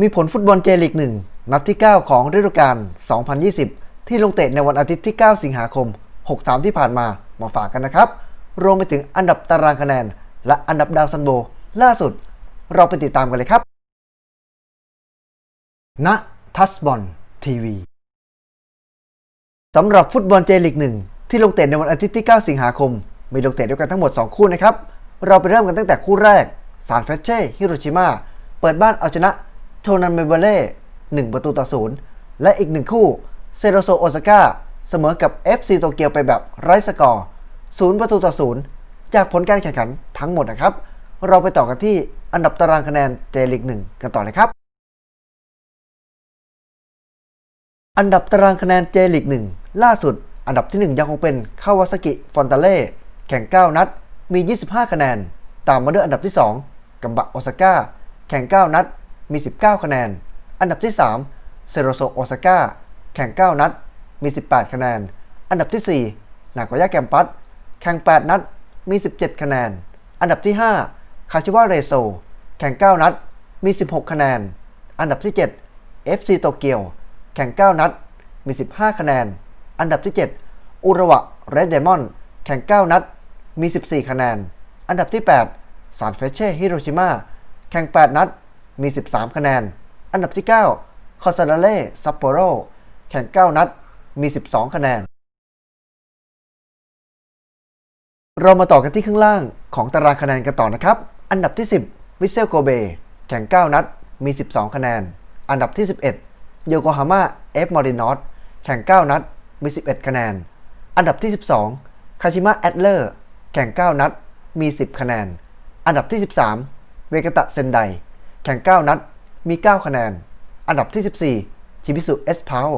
มีผลฟุตบอลเจลีก1นัดที่ 9 ของฤดูกาล 2020 ที่ลงเตะในวันอาทิตย์ที่ 9 สิงหาคม 63 ที่ผ่านมามาฝากกันนะครับ รวมไปถึงอันดับตารางคะแนน และอันดับดาวซันโบล่าสุด เราไปติดตามกันเลยครับณทัสบอลทีวีสำหรับฟุตบอลเจลีก1ที่ลงเตะในวันอาทิตย์ที่ 9 สิงหาคม มีลงเตะด้วยกันทั้งหมด 2 คู่นะครับ เราไปเริ่มกันตั้งแต่คู่แรกซานเฟรเช่ฮิโรชิมาเปิดบ้านเอาชนะ โทนันเมเบเล่1ประตูต่อศูนย์และอีกหนึ่งคู่เซโรโซโอซาก้าเสมอกับ FC โตเกียวไปแบบไร้สกอร์0ประตูต่อศูนย์จากผลการแข่งขันทั้งหมดนะครับ เราไปต่อกันที่อันดับตารางคะแนนเจลีก1กันต่อเลยครับ อันดับตารางคะแนนเจลีก1ล่าสุด อันดับที่ 1 ยังคงเป็นคาวาซากิฟอนตาเล่แข่ง 9 นัดมี 25 คะแนน ตามมาด้วยอันดับที่ 2กัมบะโอซาก้าแข่ง 9 นัด มี 19 คะแนน อันดับที่ 3 เซโรโซโอซาก้าแข่ง 9 นัด มี 18 คะแนน อันดับที่ 4 นาโกย่าแกมปัสแข่ง 8 นัด มี 17 คะแนน อันดับที่ 5 คาชิวาเรโซ แข่ง 9 นัด มี 16 คะแนน อันดับที่ 7 FC โตเกียว แข่ง 9 นัด มี 15 คะแนน อันดับที่ 7 อุระวะเรดเดมอน แข่ง 9 นัด มี 14 คะแนน อันดับที่ 8 ซานเฟเช่ฮิโรชิมา แข่ง 8 นัด มี 13 คะแนน อันดับที่ 9 คอซาดาเล่ซัปโปโร แข่ง 9 นัด มี 12 คะแนน เรามาต่อกันที่ข้างล่างของตารางคะแนนกันต่อนะครับ อันดับที่ 10 วิเซลโกเบ แข่ง 9 นัด มี 12 คะแนน อันดับที่ 11 โยโกฮาม่าเอฟมอรินอสแข่ง 9 นัด มี 11 คะแนน อันดับที่ 12 คาชิมะแอดเลอร์ แข่ง 9 นัด มี 10 คะแนน อันดับที่ 13 เวกตะเซนได แข่ง 9 นัด มี 9 คะแนน อันดับที่ 14 ชิบิสุเอสพาว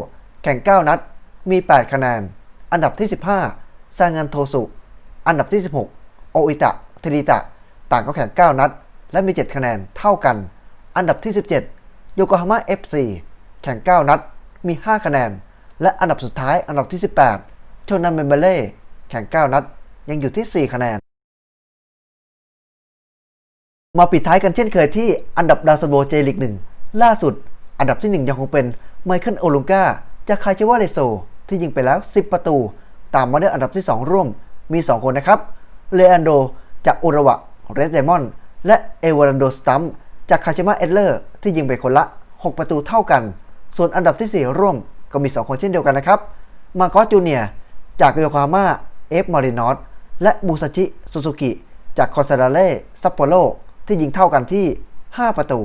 แข่ง 9 นัด มี 8 คะแนน อันดับที่ 15 ซางันโทสุ อันดับที่ 16 โออิตะเทริตะ ต่างก็แข่ง 9 นัด และมี 7 คะแนนเท่ากัน อันดับที่ 17 โยโกฮาม่า FC แข่ง 9 นัด มี 5 คะแนน และอันดับสุดท้าย อันดับที่ 18 โชนันเมเบเล่ แข่ง 9 นัด ยังอยู่ที่ 4 คะแนน มาปิดท้ายกันเช่นเคยที่อันดับดาวซันโบเจลิก1ล่าสุด อันดับที่ 1 ยังคงเป็นไมเคิลโอลุงกาจากคาชิวาเรโซ ที่ยิงไปแล้ว 10 ประตู ตามมาด้วยอันดับที่ 2 ร่วมมี 2 คนนะครับเลอันโดจากอุระวะเรดเดมอนและเอวารันโดสตัมจากคาชิมะเอดเลอร์ที่ยิงไปคนละ 6 ประตูเท่ากัน ส่วนอันดับที่ 4 ร่วมก็มี 2 คนเช่นเดียวกันนะครับมาโกจูเนียจากโยโกฮาม่าเอฟมารินอสและมูซาชิซูซูกิจากคอนซาดาเล่ซัปโปโร ที่ยิงเท่ากันที่ 5 ประตู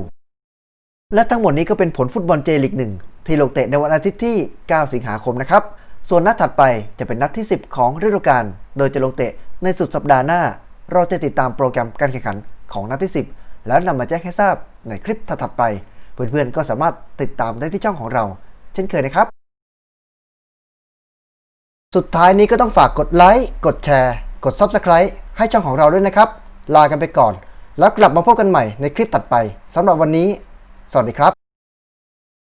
และทั้งหมดนี้ก็เป็นผลฟุตบอลเจลิกหนึ่งที่ลงเตะในวันอาทิตย์ที่ 9 สิงหาคมนะครับ ส่วนนัดถัดไปจะเป็นนัดที่ 10 ของฤดูกาล โดยจะลงเตะในสุดสัปดาห์หน้า เราจะติดตามโปรแกรมการแข่งขันของนัดที่ 10 แล้วนำมาแจ้งให้ทราบในคลิปถัดไป เพื่อนๆก็สามารถติดตามได้ที่ช่องของเรา เช่นเคยนะครับ สุดท้ายนี้ก็ต้องฝากกดไลค์ กดแชร์ กด Subscribe ให้ช่องของเราด้วยนะครับ ลากันไปก่อน แล้วกลับมาพบกันใหม่ในคลิปตัดไปสำหรับวันนี้ สวัสดีครับ